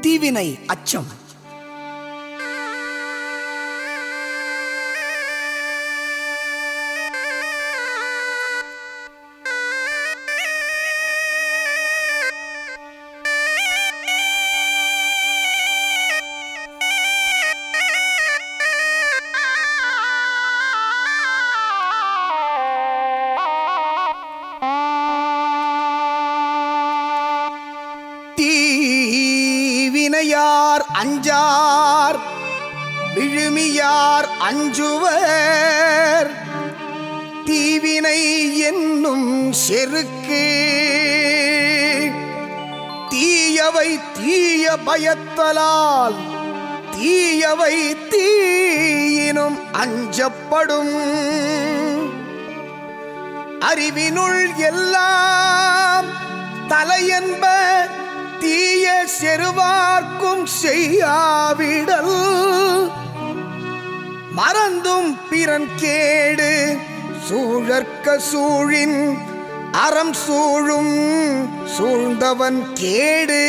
தீவினை அச்சம். தீ விழுமியார் அஞ்சார் விழுமியார் அஞ்சுவர். தீவினை என்னும் செருக்கு தீயவை தீய பயத்தலால் தீயவை தீயினும் அஞ்சப்படும். அறிவினுள் எல்லாம் தலையென்ப செருவார்க்கும் செய்யாவிடல். மறந்தும் பிறன் கேடு சூழற்க சூழின் அறம் சூழும் சூழ்ந்தவன் கேடு.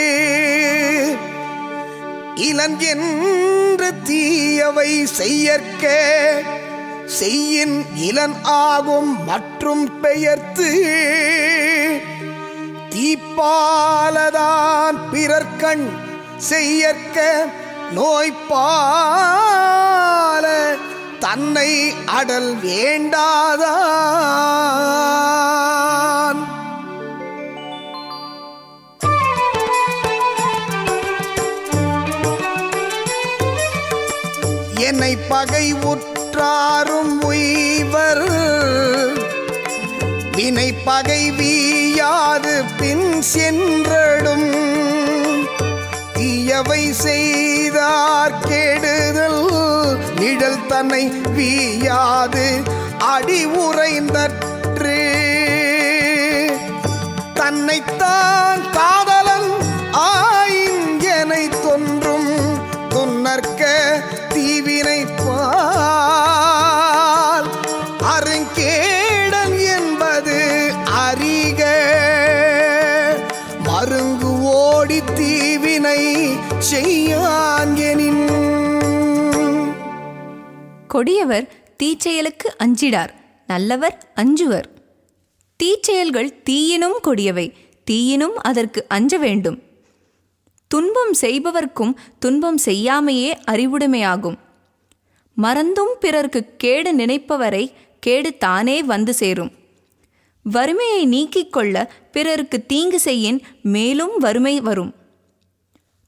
இளன் என்று தீயவை செய்யற்க செய்யின் இளன் ஆகும் மற்றும் பெயர்த்து தீப்பாலதான் பிறர்கண் செய்யற்க நோய்ப்பால தன்னை அடல் வேண்டாதான். என்னை பகை உற்றாரும் உய்வர் வினை பகை வீயாது பின் சென்றடும். தீயவை செய்தார் கெடுதல் நிழல் தன்னை வீயாது. அடி உறைந்தற்று தீவினை செய்யான் எனின். கொடியவர் தீச்செயலுக்கு அஞ்சிடார் நல்லவர் அஞ்சுவர். தீச்செயல்கள் தீயினும் கொடியவை தீயினும் அதற்கு அஞ்ச வேண்டும். துன்பம் செய்பவர்க்கும் துன்பம் செய்யாமையே அறிவுடைமையாகும். மறந்தும் பிறர்க்கு கேடு நினைப்பவரை கேடு தானே வந்து சேரும். வறுமையை நீக்கிக் கொள்ள பிறருக்கு தீங்கு செய்யின் மேலும் வறுமை வரும்.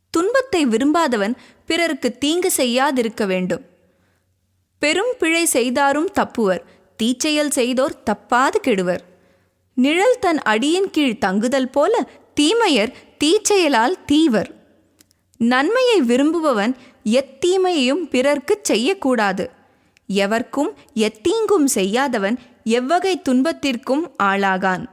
துன்பத்தை விரும்பாதவன் பிறருக்கு தீங்கு செய்யாதிருக்க வேண்டும். பெரும் பிழை செய்தாரும் தப்புவர் தீச்செயல் செய்தோர் தப்பாது கெடுவர். நிழல் தன் அடியின் கீழ் தங்குதல் போல தீமையர் தீச்செயலால் தீவர். நன்மையை விரும்புபவன் எத்தீமையையும் பிறர்க்குச் செய்யக்கூடாது. எவர்க்கும் எத்தீங்கும் செய்யாதவன் எவ்வகை துன்பத்திற்கும் ஆளாகான்.